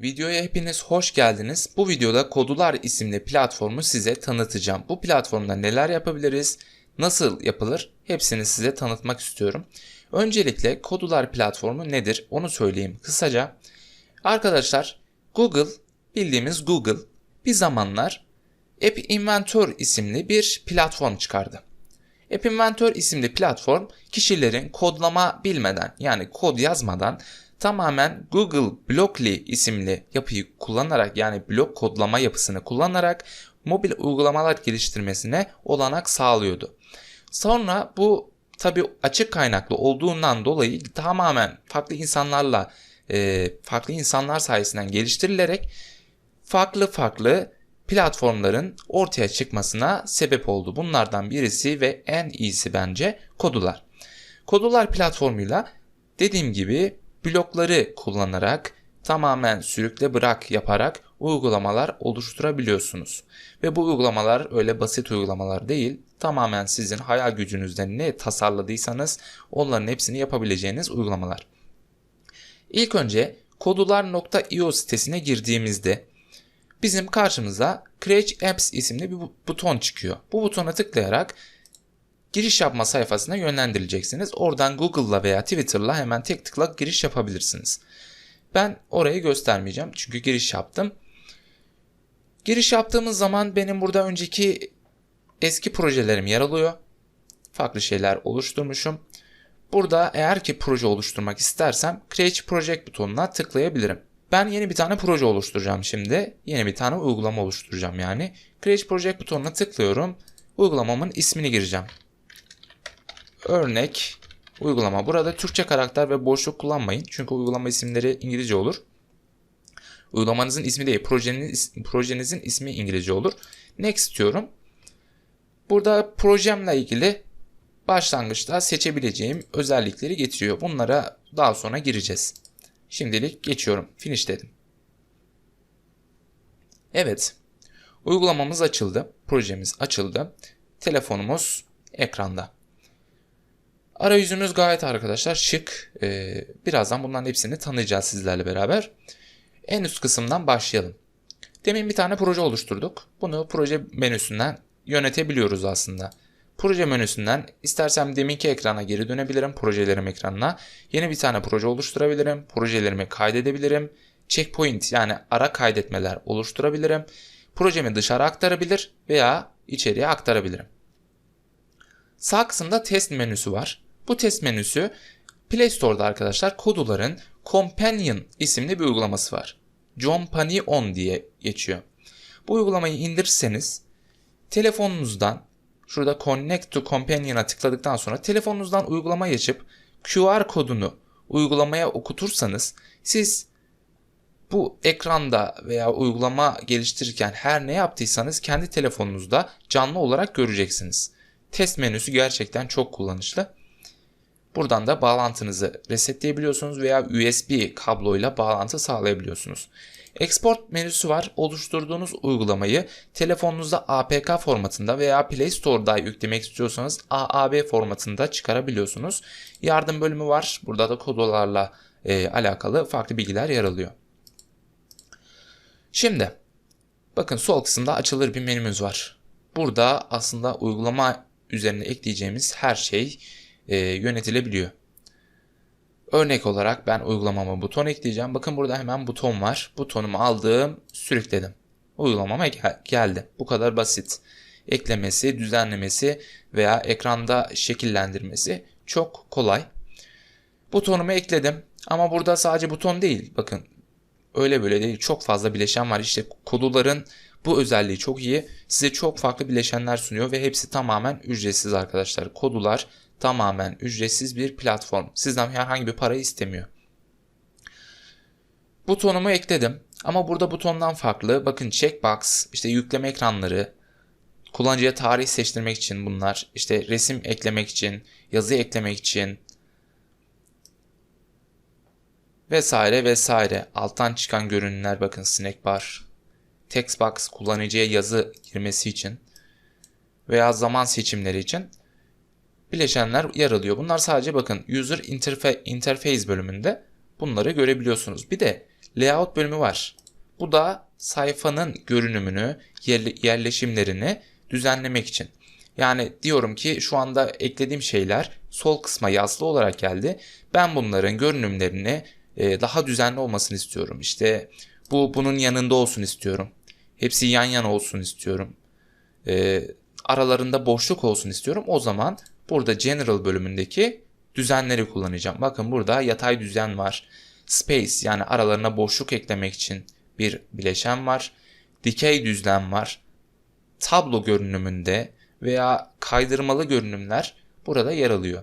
Videoya hepiniz hoş geldiniz. Bu videoda Kodular isimli platformu size tanıtacağım. Bu platformda neler yapabiliriz, nasıl yapılır hepsini size tanıtmak istiyorum. Öncelikle Kodular platformu nedir onu söyleyeyim kısaca. Arkadaşlar Google bildiğimiz Google bir zamanlar App Inventor isimli bir platform çıkardı. App Inventor isimli platform kişilerin kodlama bilmeden yani kod yazmadan tamamen Google Blockly isimli yapıyı kullanarak yani blok kodlama yapısını kullanarak mobil uygulamalar geliştirmesine olanak sağlıyordu. Sonra bu tabi açık kaynaklı olduğundan dolayı tamamen farklı insanlarla e, farklı insanlar sayesinden geliştirilerek farklı farklı platformların ortaya çıkmasına sebep oldu. Bunlardan birisi ve en iyisi bence Kodular. Kodular platformuyla dediğim gibi blokları kullanarak tamamen sürükle bırak yaparak uygulamalar oluşturabiliyorsunuz. Ve bu uygulamalar öyle basit uygulamalar değil. Tamamen sizin hayal gücünüzde ne tasarladıysanız onların hepsini yapabileceğiniz uygulamalar. İlk önce kodular.io sitesine girdiğimizde bizim karşımıza Create Apps isimli bir buton çıkıyor. Bu butona tıklayarak giriş yapma sayfasına yönlendirileceksiniz. Oradan Google'la veya Twitter'la hemen tek tıkla giriş yapabilirsiniz. Ben orayı göstermeyeceğim çünkü giriş yaptım. Giriş yaptığımız zaman benim burada önceki eski projelerim yer alıyor. Farklı şeyler oluşturmuşum. Burada eğer ki proje oluşturmak istersem Create Project butonuna tıklayabilirim. Ben yeni bir tane proje oluşturacağım şimdi. Yeni bir tane uygulama oluşturacağım yani. Create Project butonuna tıklıyorum. Uygulamamın ismini gireceğim. Örnek uygulama. Burada Türkçe karakter ve boşluk kullanmayın. Çünkü uygulama isimleri İngilizce olur. Uygulamanızın ismi değil, projeniz, projenizin ismi İngilizce olur. Next diyorum. Burada projemle ilgili başlangıçta seçebileceğim özellikleri getiriyor. Bunlara daha sonra gireceğiz. Şimdilik geçiyorum. Finish dedim. Evet. Uygulamamız açıldı. Projemiz açıldı. Telefonumuz ekranda. Arayüzümüz gayet arkadaşlar şık. Ee, birazdan bunların hepsini tanıyacağız sizlerle beraber. En üst kısımdan başlayalım. Demin bir tane proje oluşturduk. Bunu proje menüsünden yönetebiliyoruz aslında. Proje menüsünden istersem deminki ekrana geri dönebilirim. Projelerim ekranına. Yeni bir tane proje oluşturabilirim. Projelerimi kaydedebilirim. Checkpoint yani ara kaydetmeler oluşturabilirim. Projemi dışarı aktarabilir veya içeriye aktarabilirim. Sağ kısımda test menüsü var. Bu test menüsü Play Store'da arkadaşlar Kodular'ın Companion isimli bir uygulaması var. John Pani On diye geçiyor. Bu uygulamayı indirirseniz telefonunuzdan şurada Connect to Companion'a tıkladıktan sonra telefonunuzdan uygulamayı açıp QR kodunu uygulamaya okutursanız siz bu ekranda veya uygulama geliştirirken her ne yaptıysanız kendi telefonunuzda canlı olarak göreceksiniz. Test menüsü gerçekten çok kullanışlı. Buradan da bağlantınızı resetleyebiliyorsunuz veya USB kabloyla bağlantı sağlayabiliyorsunuz. Export menüsü var. Oluşturduğunuz uygulamayı telefonunuzda APK formatında veya Play Store'da yüklemek istiyorsanız AAB formatında çıkarabiliyorsunuz. Yardım bölümü var. Burada da kodolarla e, alakalı farklı bilgiler yer alıyor. Şimdi bakın sol kısımda açılır bir menümüz var. Burada aslında uygulama üzerine ekleyeceğimiz her şey e, yönetilebiliyor. Örnek olarak ben uygulamama buton ekleyeceğim. Bakın burada hemen buton var. Butonumu aldım, sürükledim. Uygulamama gel geldi. Bu kadar basit. Eklemesi, düzenlemesi veya ekranda şekillendirmesi çok kolay. Butonumu ekledim. Ama burada sadece buton değil. Bakın öyle böyle değil. Çok fazla bileşen var. İşte koduların bu özelliği çok iyi. Size çok farklı bileşenler sunuyor ve hepsi tamamen ücretsiz arkadaşlar. Kodular tamamen ücretsiz bir platform. Sizden herhangi bir para istemiyor. Butonumu ekledim. Ama burada butondan farklı. Bakın checkbox, işte yükleme ekranları, kullanıcıya tarih seçtirmek için bunlar, işte resim eklemek için, yazı eklemek için vesaire vesaire. Alttan çıkan görünümler bakın snack bar, textbox kullanıcıya yazı girmesi için veya zaman seçimleri için bileşenler yer alıyor. Bunlar sadece bakın user interface bölümünde bunları görebiliyorsunuz. Bir de Layout bölümü var. Bu da sayfanın görünümünü, yerle- yerleşimlerini düzenlemek için. Yani diyorum ki şu anda eklediğim şeyler sol kısma yazılı olarak geldi. Ben bunların görünümlerini e, daha düzenli olmasını istiyorum. İşte bu bunun yanında olsun istiyorum. Hepsi yan yana olsun istiyorum. E, aralarında boşluk olsun istiyorum. O zaman burada General bölümündeki düzenleri kullanacağım. Bakın burada yatay düzen var. Space yani aralarına boşluk eklemek için bir bileşen var. Dikey düzlem var. Tablo görünümünde veya kaydırmalı görünümler burada yer alıyor.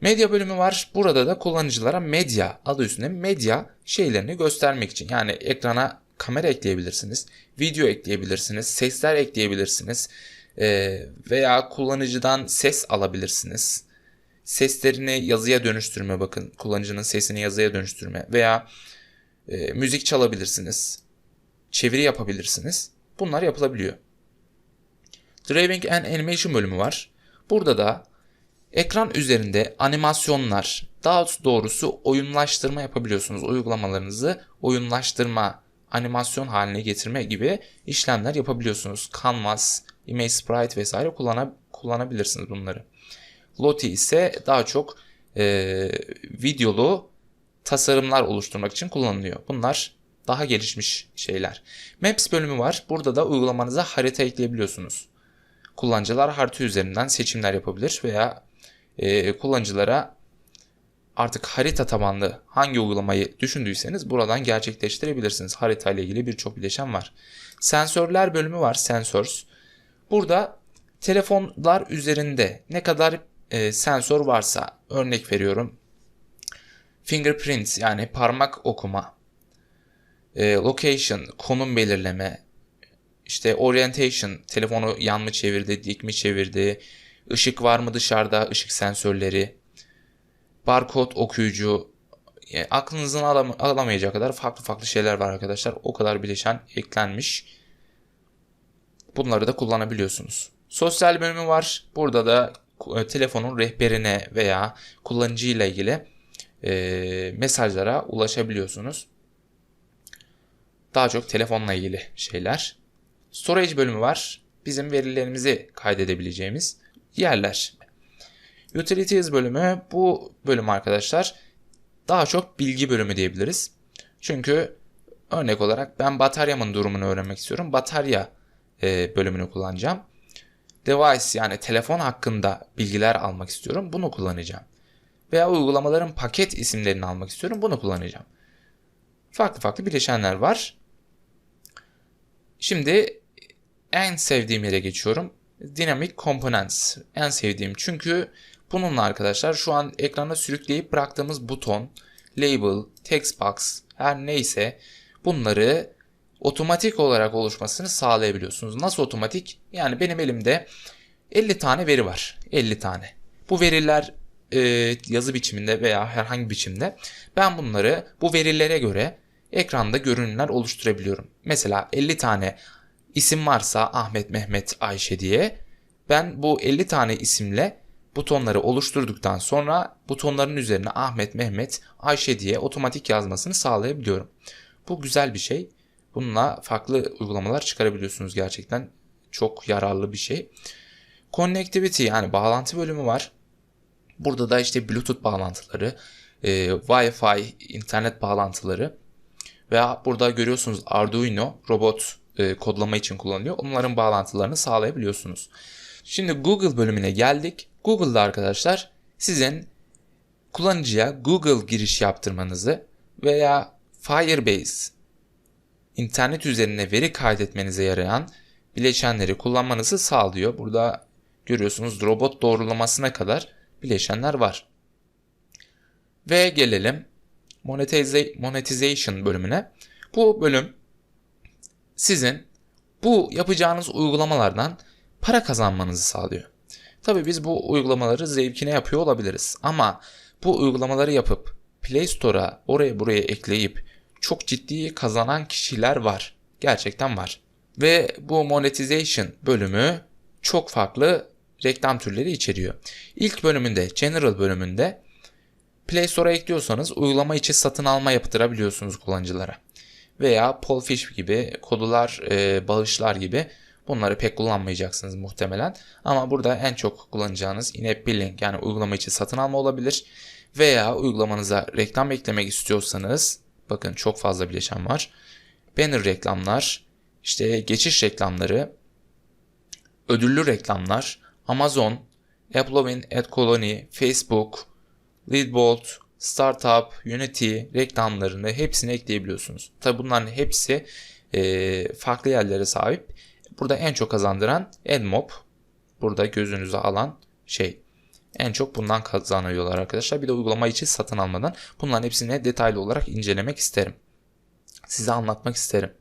Medya bölümü var. Burada da kullanıcılara medya adı üstünde medya şeylerini göstermek için. Yani ekrana kamera ekleyebilirsiniz, video ekleyebilirsiniz, sesler ekleyebilirsiniz veya kullanıcıdan ses alabilirsiniz. Seslerini yazıya dönüştürme bakın kullanıcının sesini yazıya dönüştürme veya e, müzik çalabilirsiniz, çeviri yapabilirsiniz. Bunlar yapılabiliyor. Drawing and Animation bölümü var. Burada da ekran üzerinde animasyonlar, daha doğrusu oyunlaştırma yapabiliyorsunuz. Uygulamalarınızı oyunlaştırma, animasyon haline getirme gibi işlemler yapabiliyorsunuz. Canvas, Image Sprite vesaire kullana, kullanabilirsiniz bunları. Lottie ise daha çok e, videolu tasarımlar oluşturmak için kullanılıyor. Bunlar daha gelişmiş şeyler. Maps bölümü var. Burada da uygulamanıza harita ekleyebiliyorsunuz. Kullanıcılar harita üzerinden seçimler yapabilir veya e, kullanıcılara artık harita tabanlı hangi uygulamayı düşündüyseniz buradan gerçekleştirebilirsiniz. Harita ile ilgili birçok bileşen var. Sensörler bölümü var. Sensors. Burada telefonlar üzerinde ne kadar e, sensör varsa örnek veriyorum. Fingerprint yani parmak okuma, e, location konum belirleme, işte orientation telefonu yan mı çevirdi, dik mi çevirdi, ışık var mı dışarıda, ışık sensörleri, barkod okuyucu, yani aklınızın alam- alamayacağı kadar farklı farklı şeyler var arkadaşlar. O kadar bileşen eklenmiş. Bunları da kullanabiliyorsunuz. Sosyal bölümü var. Burada da e, telefonun rehberine veya kullanıcıyla ilgili e, mesajlara ulaşabiliyorsunuz. Daha çok telefonla ilgili şeyler. Storage bölümü var. Bizim verilerimizi kaydedebileceğimiz yerler. Utilities bölümü bu bölüm arkadaşlar daha çok bilgi bölümü diyebiliriz. Çünkü örnek olarak ben bataryamın durumunu öğrenmek istiyorum. Batarya e, bölümünü kullanacağım. Device yani telefon hakkında bilgiler almak istiyorum. Bunu kullanacağım. Veya uygulamaların paket isimlerini almak istiyorum. Bunu kullanacağım. Farklı farklı bileşenler var. Şimdi en sevdiğim yere geçiyorum. Dynamic Components. En sevdiğim çünkü bununla arkadaşlar şu an ekrana sürükleyip bıraktığımız buton, label, text box her neyse bunları otomatik olarak oluşmasını sağlayabiliyorsunuz. Nasıl otomatik? Yani benim elimde 50 tane veri var. 50 tane. Bu veriler e, yazı biçiminde veya herhangi biçimde ben bunları bu verilere göre ekranda görünümler oluşturabiliyorum. Mesela 50 tane isim varsa Ahmet, Mehmet, Ayşe diye ben bu 50 tane isimle butonları oluşturduktan sonra butonların üzerine Ahmet, Mehmet, Ayşe diye otomatik yazmasını sağlayabiliyorum. Bu güzel bir şey. Bununla farklı uygulamalar çıkarabiliyorsunuz gerçekten. Çok yararlı bir şey. Connectivity yani bağlantı bölümü var. Burada da işte Bluetooth bağlantıları, e, Wi-Fi, internet bağlantıları veya burada görüyorsunuz Arduino robot e, kodlama için kullanılıyor. Onların bağlantılarını sağlayabiliyorsunuz. Şimdi Google bölümüne geldik. Google'da arkadaşlar sizin kullanıcıya Google giriş yaptırmanızı veya Firebase internet üzerine veri kaydetmenize yarayan bileşenleri kullanmanızı sağlıyor. Burada görüyorsunuz robot doğrulamasına kadar bileşenler var. Ve gelelim monetize, monetization bölümüne. Bu bölüm sizin bu yapacağınız uygulamalardan para kazanmanızı sağlıyor. Tabii biz bu uygulamaları zevkine yapıyor olabiliriz ama bu uygulamaları yapıp Play Store'a oraya buraya ekleyip çok ciddi kazanan kişiler var. Gerçekten var. Ve bu monetization bölümü çok farklı reklam türleri içeriyor. İlk bölümünde, general bölümünde Play Store'a ekliyorsanız uygulama içi satın alma yaptırabiliyorsunuz kullanıcılara. Veya Polfish gibi, kodular, e, bağışlar gibi bunları pek kullanmayacaksınız muhtemelen. Ama burada en çok kullanacağınız in-app billing yani uygulama içi satın alma olabilir. Veya uygulamanıza reklam eklemek istiyorsanız bakın çok fazla bileşen var. Banner reklamlar, işte geçiş reklamları, ödüllü reklamlar, Amazon, AppLovin, AdColony, Facebook, Leadbolt, Startup, Unity reklamlarını hepsini ekleyebiliyorsunuz. Tabi bunların hepsi e, farklı yerlere sahip. Burada en çok kazandıran AdMob. Burada gözünüze alan şey. En çok bundan kazanıyorlar arkadaşlar. Bir de uygulama için satın almadan bunların hepsini detaylı olarak incelemek isterim. Size anlatmak isterim.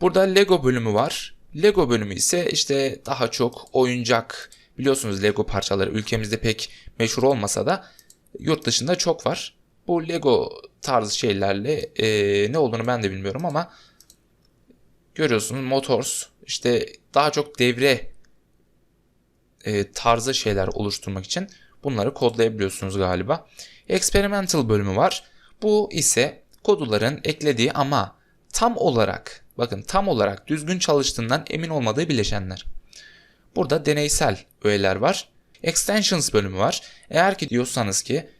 Burada Lego bölümü var. Lego bölümü ise işte daha çok oyuncak biliyorsunuz Lego parçaları ülkemizde pek meşhur olmasa da yurt dışında çok var. Bu Lego tarzı şeylerle e, ne olduğunu ben de bilmiyorum ama görüyorsunuz Motors işte daha çok devre e, tarzı şeyler oluşturmak için bunları kodlayabiliyorsunuz galiba. Experimental bölümü var. Bu ise koduların eklediği ama tam olarak bakın tam olarak düzgün çalıştığından emin olmadığı bileşenler. Burada deneysel öğeler var. Extensions bölümü var. Eğer ki diyorsanız ki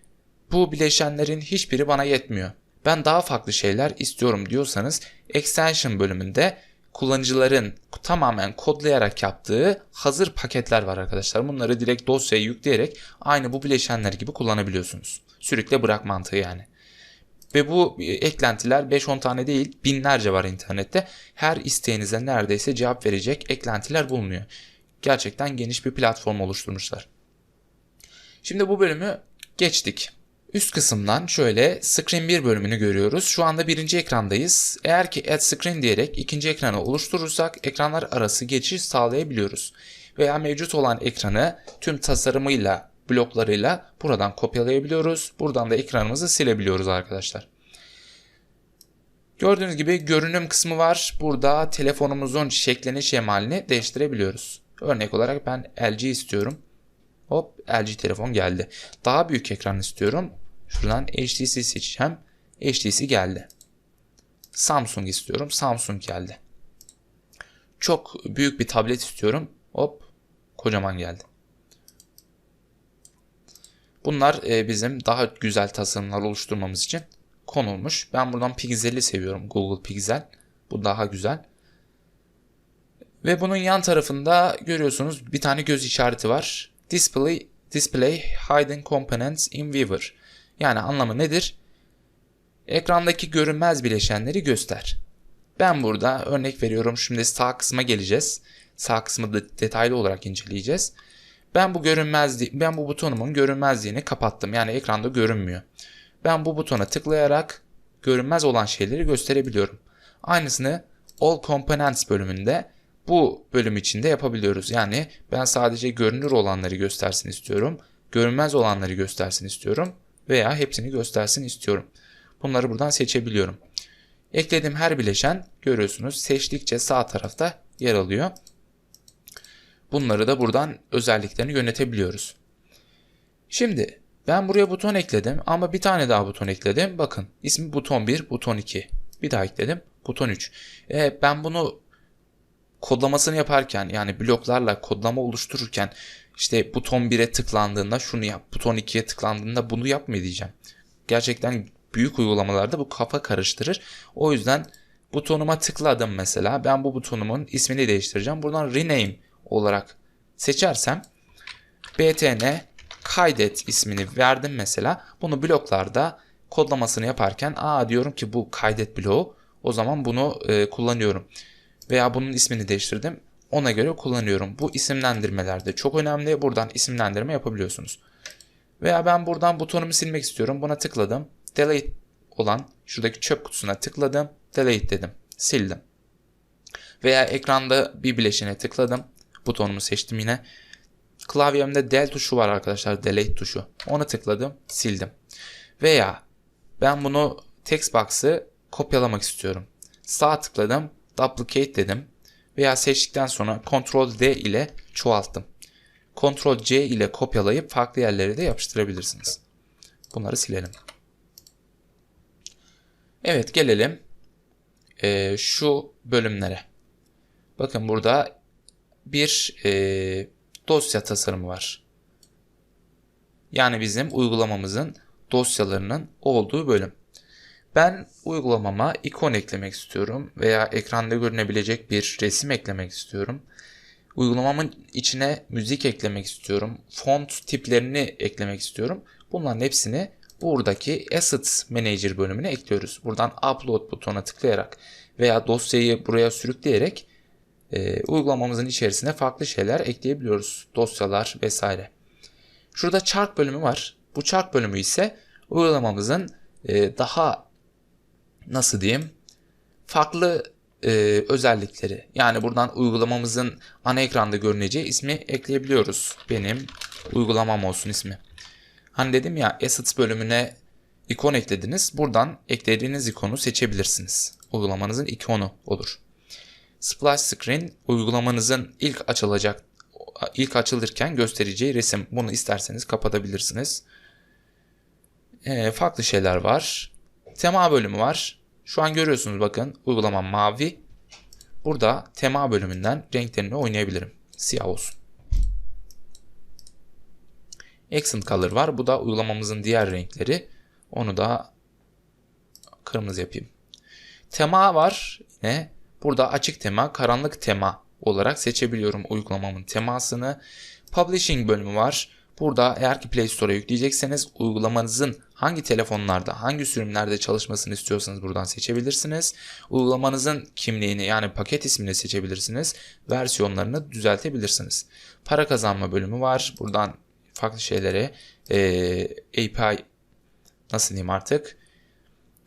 bu bileşenlerin hiçbiri bana yetmiyor. Ben daha farklı şeyler istiyorum diyorsanız extension bölümünde kullanıcıların tamamen kodlayarak yaptığı hazır paketler var arkadaşlar. Bunları direkt dosyaya yükleyerek aynı bu bileşenler gibi kullanabiliyorsunuz. Sürükle bırak mantığı yani. Ve bu eklentiler 5-10 tane değil binlerce var internette. Her isteğinize neredeyse cevap verecek eklentiler bulunuyor. Gerçekten geniş bir platform oluşturmuşlar. Şimdi bu bölümü geçtik. Üst kısımdan şöyle Screen 1 bölümünü görüyoruz. Şu anda birinci ekrandayız. Eğer ki Add Screen diyerek ikinci ekranı oluşturursak ekranlar arası geçiş sağlayabiliyoruz. Veya mevcut olan ekranı tüm tasarımıyla, bloklarıyla buradan kopyalayabiliyoruz. Buradan da ekranımızı silebiliyoruz arkadaşlar. Gördüğünüz gibi görünüm kısmı var. Burada telefonumuzun şeklini şemalini değiştirebiliyoruz. Örnek olarak ben LG istiyorum. Hop LG telefon geldi. Daha büyük ekran istiyorum. Şuradan HTC seçeceğim. HTC geldi. Samsung istiyorum. Samsung geldi. Çok büyük bir tablet istiyorum. Hop kocaman geldi. Bunlar e, bizim daha güzel tasarımlar oluşturmamız için konulmuş. Ben buradan Pixel'i seviyorum. Google Pixel. Bu daha güzel. Ve bunun yan tarafında görüyorsunuz bir tane göz işareti var. Display, display hidden components in Weaver. Yani anlamı nedir? Ekrandaki görünmez bileşenleri göster. Ben burada örnek veriyorum şimdi sağ kısma geleceğiz. Sağ kısmı da detaylı olarak inceleyeceğiz. Ben bu görünmezliği, ben bu butonumun görünmezliğini kapattım. Yani ekranda görünmüyor. Ben bu butona tıklayarak görünmez olan şeyleri gösterebiliyorum. Aynısını All Components bölümünde bu bölüm içinde yapabiliyoruz. Yani ben sadece görünür olanları göstersin istiyorum. Görünmez olanları göstersin istiyorum. Veya hepsini göstersin istiyorum. Bunları buradan seçebiliyorum. Eklediğim her bileşen görüyorsunuz seçtikçe sağ tarafta yer alıyor. Bunları da buradan özelliklerini yönetebiliyoruz. Şimdi ben buraya buton ekledim ama bir tane daha buton ekledim. Bakın ismi buton 1, buton 2. Bir daha ekledim. Buton 3. E, ben bunu kodlamasını yaparken yani bloklarla kodlama oluştururken işte buton 1'e tıklandığında şunu yap, buton 2'ye tıklandığında bunu yapma diyeceğim. Gerçekten büyük uygulamalarda bu kafa karıştırır. O yüzden butonuma tıkladım mesela. Ben bu butonumun ismini değiştireceğim. Buradan rename olarak seçersem btn kaydet ismini verdim mesela. Bunu bloklarda kodlamasını yaparken aa diyorum ki bu kaydet bloğu o zaman bunu e, kullanıyorum veya bunun ismini değiştirdim. Ona göre kullanıyorum. Bu isimlendirmeler de çok önemli. Buradan isimlendirme yapabiliyorsunuz. Veya ben buradan butonumu silmek istiyorum. Buna tıkladım. Delete olan şuradaki çöp kutusuna tıkladım. Delete dedim. Sildim. Veya ekranda bir bileşine tıkladım. Butonumu seçtim yine. Klavyemde del tuşu var arkadaşlar. Delete tuşu. Ona tıkladım. Sildim. Veya ben bunu text box'ı kopyalamak istiyorum. Sağ tıkladım duplicate dedim veya seçtikten sonra Ctrl D ile çoğalttım. Ctrl C ile kopyalayıp farklı yerlere de yapıştırabilirsiniz. Bunları silelim. Evet gelelim e, şu bölümlere. Bakın burada bir e, dosya tasarımı var. Yani bizim uygulamamızın dosyalarının olduğu bölüm. Ben uygulamama ikon eklemek istiyorum veya ekranda görünebilecek bir resim eklemek istiyorum. Uygulamamın içine müzik eklemek istiyorum. Font tiplerini eklemek istiyorum. Bunların hepsini buradaki Assets Manager bölümüne ekliyoruz. Buradan Upload butonuna tıklayarak veya dosyayı buraya sürükleyerek e, uygulamamızın içerisine farklı şeyler ekleyebiliyoruz. Dosyalar vesaire. Şurada chart bölümü var. Bu chart bölümü ise uygulamamızın e, daha nasıl diyeyim farklı e, özellikleri. Yani buradan uygulamamızın ana ekranda görüneceği ismi ekleyebiliyoruz. Benim uygulamam olsun ismi. Hani dedim ya Assets bölümüne ikon eklediniz. Buradan eklediğiniz ikonu seçebilirsiniz. Uygulamanızın ikonu olur. Splash screen uygulamanızın ilk açılacak ilk açılırken göstereceği resim. Bunu isterseniz kapatabilirsiniz. E, farklı şeyler var. Tema bölümü var. Şu an görüyorsunuz bakın uygulamam mavi. Burada tema bölümünden renklerini oynayabilirim. Siyah olsun. Accent Color var. Bu da uygulamamızın diğer renkleri. Onu da kırmızı yapayım. Tema var. Yine burada açık tema, karanlık tema olarak seçebiliyorum uygulamamın temasını. Publishing bölümü var. Burada eğer ki Play Store'a yükleyecekseniz uygulamanızın hangi telefonlarda, hangi sürümlerde çalışmasını istiyorsanız buradan seçebilirsiniz. Uygulamanızın kimliğini yani paket ismini seçebilirsiniz. Versiyonlarını düzeltebilirsiniz. Para kazanma bölümü var. Buradan farklı şeylere e, API nasıl diyeyim artık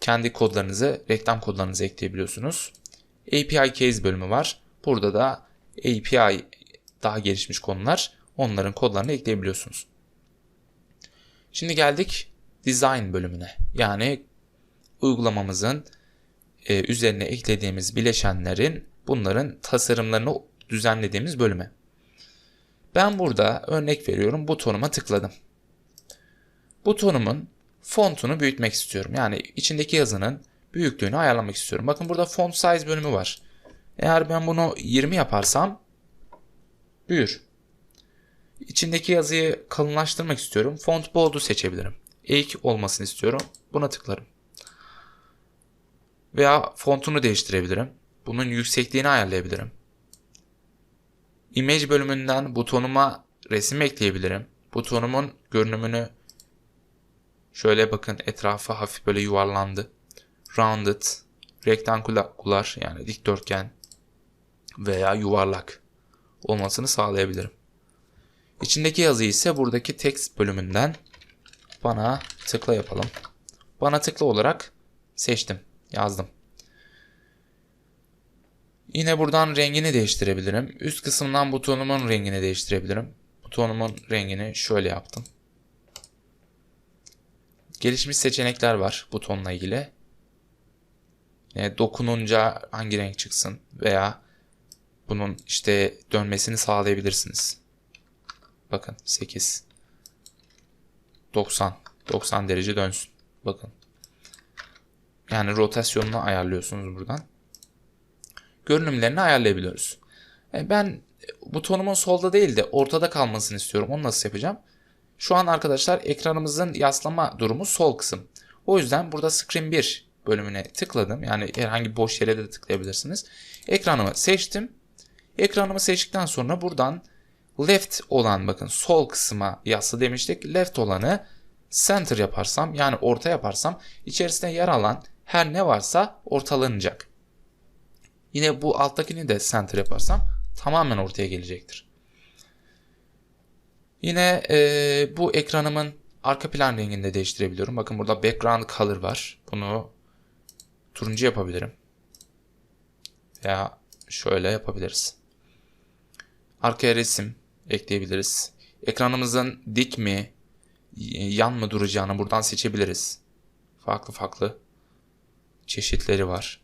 kendi kodlarınızı, reklam kodlarınızı ekleyebiliyorsunuz. API Case bölümü var. Burada da API daha gelişmiş konular onların kodlarını ekleyebiliyorsunuz. Şimdi geldik design bölümüne. Yani uygulamamızın e, üzerine eklediğimiz bileşenlerin bunların tasarımlarını düzenlediğimiz bölüme. Ben burada örnek veriyorum butonuma tıkladım. Butonumun fontunu büyütmek istiyorum. Yani içindeki yazının büyüklüğünü ayarlamak istiyorum. Bakın burada font size bölümü var. Eğer ben bunu 20 yaparsam büyür. İçindeki yazıyı kalınlaştırmak istiyorum. Font bold'u seçebilirim. Eğik olmasını istiyorum. Buna tıklarım. Veya fontunu değiştirebilirim. Bunun yüksekliğini ayarlayabilirim. Image bölümünden butonuma resim ekleyebilirim. Butonumun görünümünü şöyle bakın etrafı hafif böyle yuvarlandı. Rounded, rektangular yani dikdörtgen veya yuvarlak olmasını sağlayabilirim. İçindeki yazı ise buradaki text bölümünden bana tıkla yapalım. Bana tıkla olarak seçtim, yazdım. Yine buradan rengini değiştirebilirim. Üst kısımdan butonumun rengini değiştirebilirim. Butonumun rengini şöyle yaptım. Gelişmiş seçenekler var butonla ilgili. Yani dokununca hangi renk çıksın veya bunun işte dönmesini sağlayabilirsiniz. Bakın 8 90 90 derece dönsün. Bakın. Yani rotasyonunu ayarlıyorsunuz buradan. Görünümlerini ayarlayabiliyoruz. E, ben butonumun solda değil de ortada kalmasını istiyorum. Onu nasıl yapacağım? Şu an arkadaşlar ekranımızın yaslama durumu sol kısım. O yüzden burada screen 1 bölümüne tıkladım. Yani herhangi boş yere de tıklayabilirsiniz. Ekranımı seçtim. Ekranımı seçtikten sonra buradan left olan bakın sol kısma yaslı demiştik. Left olanı center yaparsam yani orta yaparsam içerisinde yer alan her ne varsa ortalanacak. Yine bu alttakini de center yaparsam tamamen ortaya gelecektir. Yine e, bu ekranımın arka plan rengini de değiştirebiliyorum. Bakın burada background color var. Bunu turuncu yapabilirim. Veya şöyle yapabiliriz. Arkaya resim ekleyebiliriz. Ekranımızın dik mi, yan mı duracağını buradan seçebiliriz. Farklı farklı çeşitleri var.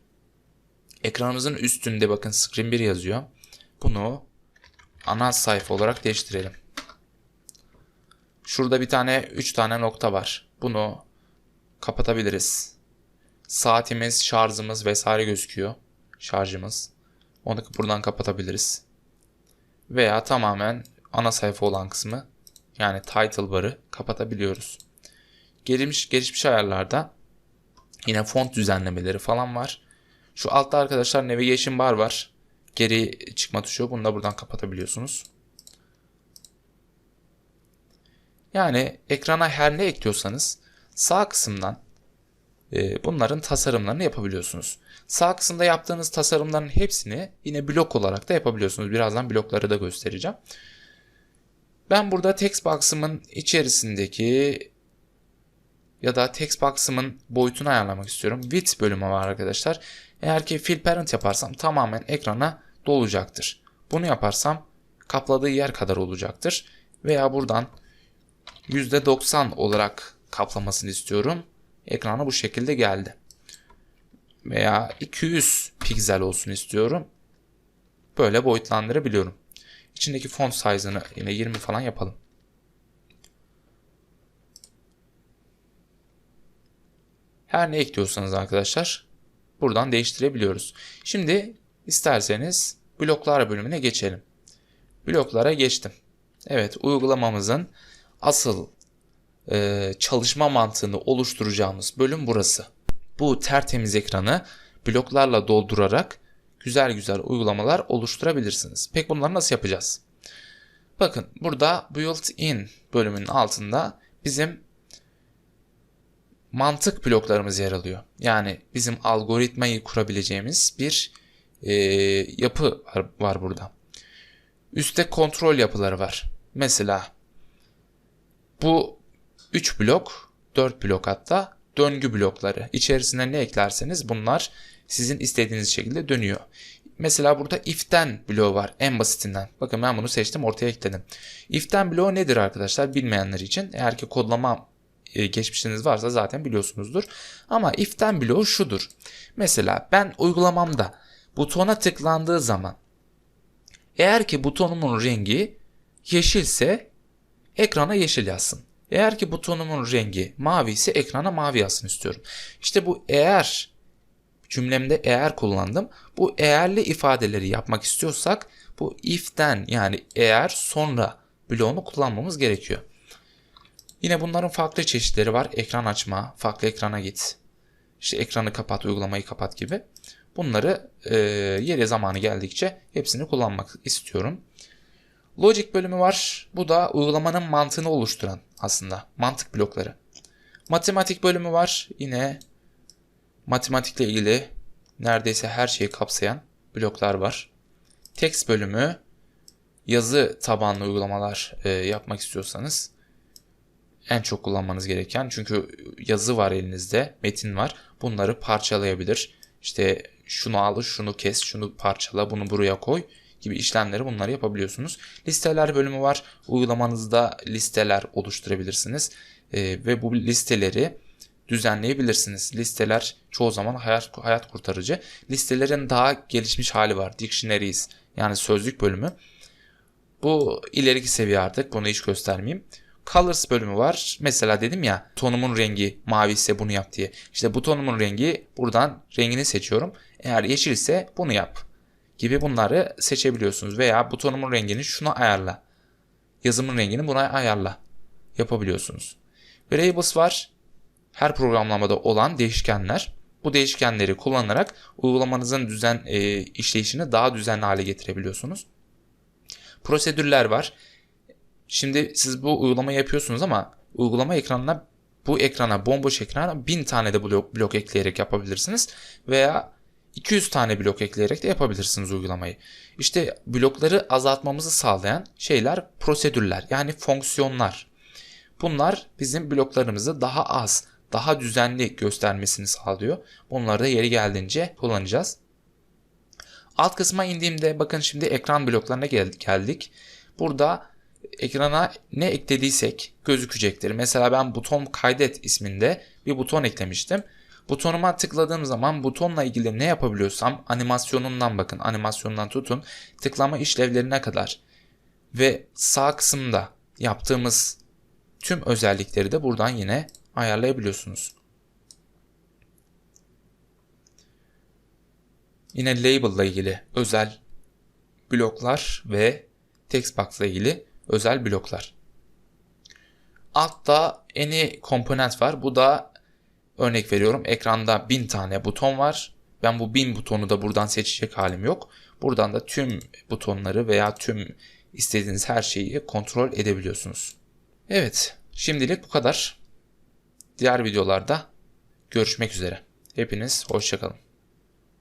Ekranımızın üstünde bakın screen 1 yazıyor. Bunu ana sayfa olarak değiştirelim. Şurada bir tane 3 tane nokta var. bunu kapatabiliriz. Saatimiz, şarjımız vesaire gözüküyor. Şarjımız. Onu buradan kapatabiliriz. Veya tamamen ana sayfa olan kısmı yani title bar'ı kapatabiliyoruz. Gelişmiş, gelişmiş ayarlarda yine font düzenlemeleri falan var. Şu altta arkadaşlar navigation bar var. Geri çıkma tuşu. Bunu da buradan kapatabiliyorsunuz. Yani ekrana her ne ekliyorsanız sağ kısımdan bunların tasarımlarını yapabiliyorsunuz. Sağ kısımda yaptığınız tasarımların hepsini yine blok olarak da yapabiliyorsunuz. Birazdan blokları da göstereceğim. Ben burada text box'ımın içerisindeki ya da text box'ımın boyutunu ayarlamak istiyorum. Width bölümü var arkadaşlar. Eğer ki fill parent yaparsam tamamen ekrana dolacaktır. Bunu yaparsam kapladığı yer kadar olacaktır. Veya buradan %90 olarak kaplamasını istiyorum. Ekrana bu şekilde geldi. Veya 200 piksel olsun istiyorum. Böyle boyutlandırabiliyorum. İçindeki font size'ını yine 20 falan yapalım. Her ne ekliyorsanız arkadaşlar buradan değiştirebiliyoruz. Şimdi isterseniz bloklar bölümüne geçelim. Bloklara geçtim. Evet uygulamamızın asıl e, çalışma mantığını oluşturacağımız bölüm burası. Bu tertemiz ekranı bloklarla doldurarak güzel güzel uygulamalar oluşturabilirsiniz. Peki bunları nasıl yapacağız? Bakın burada built-in bölümünün altında bizim mantık bloklarımız yer alıyor. Yani bizim algoritmayı kurabileceğimiz bir e, yapı var, var burada. Üste kontrol yapıları var. Mesela bu 3 blok, 4 blok hatta döngü blokları. İçerisine ne eklerseniz bunlar sizin istediğiniz şekilde dönüyor. Mesela burada if'ten bloğu var en basitinden. Bakın ben bunu seçtim ortaya ekledim. If'ten bloğu nedir arkadaşlar bilmeyenler için? Eğer ki kodlama e, geçmişiniz varsa zaten biliyorsunuzdur. Ama if'ten bloğu şudur. Mesela ben uygulamamda butona tıklandığı zaman eğer ki butonumun rengi yeşilse ekrana yeşil yazsın. Eğer ki butonumun rengi mavi ise ekrana mavi yazsın istiyorum. İşte bu eğer cümlemde eğer kullandım. Bu eğerli ifadeleri yapmak istiyorsak bu if'ten yani eğer sonra bloğunu kullanmamız gerekiyor. Yine bunların farklı çeşitleri var. Ekran açma, farklı ekrana git, işte ekranı kapat, uygulamayı kapat gibi. Bunları e, yeri zamanı geldikçe hepsini kullanmak istiyorum. Logic bölümü var. Bu da uygulamanın mantığını oluşturan aslında mantık blokları. Matematik bölümü var. Yine matematikle ilgili neredeyse her şeyi kapsayan bloklar var. Text bölümü yazı tabanlı uygulamalar e, yapmak istiyorsanız en çok kullanmanız gereken çünkü yazı var elinizde, metin var. Bunları parçalayabilir. İşte şunu al, şunu kes, şunu parçala, bunu buraya koy gibi işlemleri bunları yapabiliyorsunuz. Listeler bölümü var. Uygulamanızda listeler oluşturabilirsiniz. E, ve bu listeleri düzenleyebilirsiniz. Listeler çoğu zaman hayat, hayat kurtarıcı. Listelerin daha gelişmiş hali var. Dictionaries yani sözlük bölümü. Bu ileriki seviye artık. Bunu hiç göstermeyeyim. Colors bölümü var. Mesela dedim ya tonumun rengi mavi ise bunu yap diye. İşte bu tonumun rengi buradan rengini seçiyorum. Eğer yeşil ise bunu yap gibi bunları seçebiliyorsunuz. Veya butonumun rengini şuna ayarla. Yazımın rengini buna ayarla. Yapabiliyorsunuz. Variables var. Her programlamada olan değişkenler. Bu değişkenleri kullanarak uygulamanızın düzen e, işleyişini daha düzenli hale getirebiliyorsunuz. Prosedürler var. Şimdi siz bu uygulamayı yapıyorsunuz ama uygulama ekranına bu ekrana bomboş ekrana 1000 tane de blok, blok ekleyerek yapabilirsiniz veya 200 tane blok ekleyerek de yapabilirsiniz uygulamayı. İşte blokları azaltmamızı sağlayan şeyler prosedürler yani fonksiyonlar. Bunlar bizim bloklarımızı daha az, daha düzenli göstermesini sağlıyor. Bunları da yeri geldiğince kullanacağız. Alt kısma indiğimde bakın şimdi ekran bloklarına geldik. Burada ekrana ne eklediysek gözükecektir. Mesela ben buton kaydet isminde bir buton eklemiştim. Butonuma tıkladığım zaman butonla ilgili ne yapabiliyorsam animasyonundan bakın animasyondan tutun tıklama işlevlerine kadar ve sağ kısımda yaptığımız tüm özellikleri de buradan yine ayarlayabiliyorsunuz. Yine label ile ilgili özel bloklar ve text box ile ilgili özel bloklar. Altta any komponent var. Bu da örnek veriyorum ekranda 1000 tane buton var. Ben bu 1000 butonu da buradan seçecek halim yok. Buradan da tüm butonları veya tüm istediğiniz her şeyi kontrol edebiliyorsunuz. Evet, şimdilik bu kadar. Diğer videolarda görüşmek üzere. Hepiniz hoşçakalın.